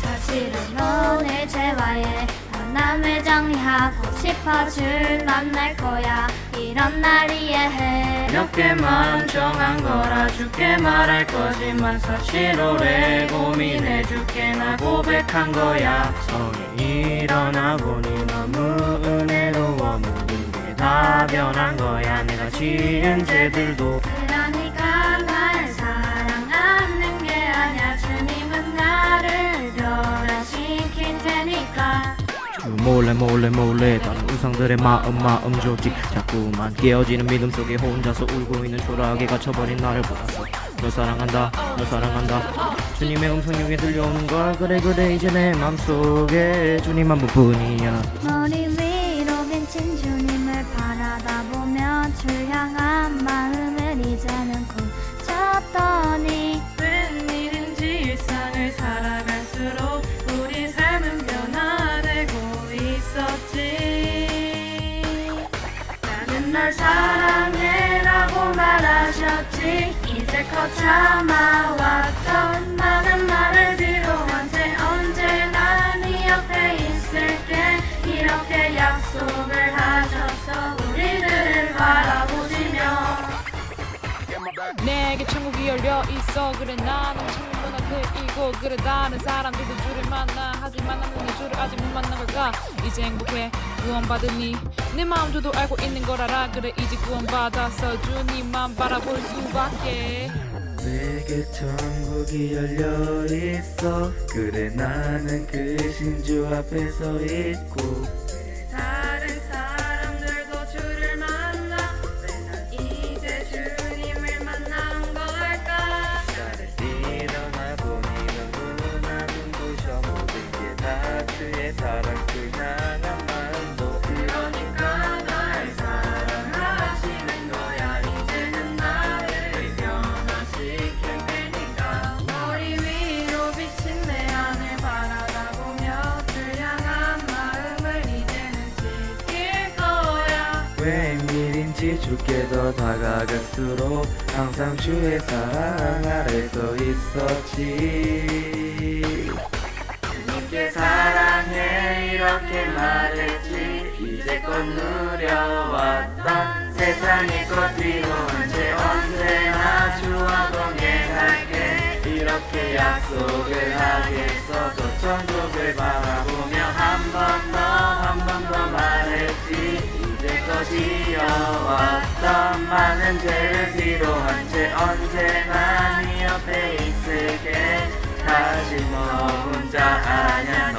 사실은 오늘 재화에 남을 정리하고 싶어 줄 만 날 거야. 이런 날 이해해. 몇 개만 정한 거라 줄게 말할 거지만 사실 오래 고민해 줄게. 나 고백한 거야. 성에 일어나 보니 너무 은혜로워. 모든 게 다 변한 거야. 내가 지은 죄들도 몰래 몰래 몰래 다른 우상들의 마음 마음 조직 자꾸만 깨어지는 믿음 속에 혼자서 울고 있는 초라하게 갇혀버린 나를 보았어. 널 사랑한다 널 사랑한다. 주님의 음성력에 들려오는 걸 그래 그래 이제 내 맘속에 주님 한 분뿐이야. 머리 위로 비친 주님을 바라다 보면 줄 향한 마음을 널 사랑해라고 말하셨지. 이제껏 참아왔던 많은 말을 뒤로 한 채 언제나 네 옆에 있을게. 이렇게 약속을 하셔서 우리들을 바라보시며. 내게 천국이 열려 있어. 그래 나는 천국 문화 그이고 그래 다른 사람들도 주를 만나 하지만 나는 내 주를 아직 못 만난 걸까? 이제 행복해. 구원받으니 내 마음조도 알고 있는 걸 알아 그래 이제 구원받아서 주님만 바라볼 수밖에. 내게 천국이 열려 있어. 그래 나는 그 신주 앞에 서 있고 웬일인지 주께 더 다가갈수록 항상 주의 사랑 아래 서 있었지. 주님께 사랑해 이렇게 말했지. 이제껏 누려왔던 세상의 것 뒤로 한채 언제나 주와 동행할게. 이렇게 약속을 하겠어 지어왔던 많은 죄를 뒤로 한 채 언제나 네 옆에 있을게. 다시 너 혼자 아냐